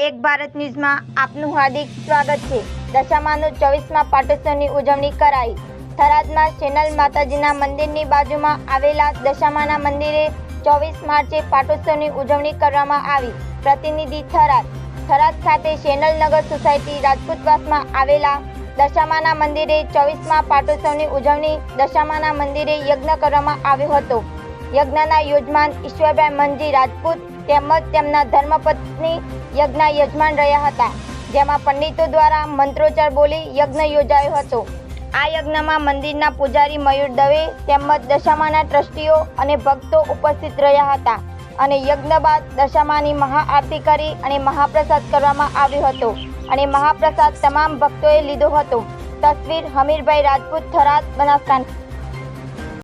ભારત ન્યૂઝમાં આપનું હાર્દિક સ્વાગત છે. દશામાનું ચોવીસમાં પાટોત્સવની ઉજવણી કરાઈ. થરાદના શેનલ માતાજીના મંદિરની બાજુમાં આવેલા દશામાના મંદિરે ચોવીસ માર્ચે પાટોત્સવની ઉજવણી કરવામાં આવી. પ્રતિનિધિ થરાદ. થરાદ ખાતે શેનલ નગર સોસાયટી રાજપૂતવાસમાં આવેલા દશામાના મંદિરે ચોવીસમાં પાટોત્સવની ઉજવણી દશામાના મંદિરે યજ્ઞ કરવામાં આવ્યો હતો. યજ્ઞના યજમાન ઈશ્વરભાઈ મંજી રાજપૂત તેમજ તેમના ધર્મપત્ની યજ્ઞ યજમાન રહ્યા હતા, જેમાં પંડિતો દ્વારા મંત્રોચ્ચાર બોલી યજ્ઞ યોજાયો હતો. આ યજ્ઞમાં મંદિરના પૂજારી મયુર દવે તેમજ દશામાના ટ્રસ્ટીઓ અને ભક્તો ઉપસ્થિત રહ્યા હતા અને યજ્ઞ બાદ દશામાની મહાઆરતી કરી અને મહાપ્રસાદ કરવામાં આવ્યો હતો અને મહાપ્રસાદ તમામ ભક્તોએ લીધો હતો. તસવીર હમીરભાઈ રાજપૂત થરાદ બનાસકાંઠા.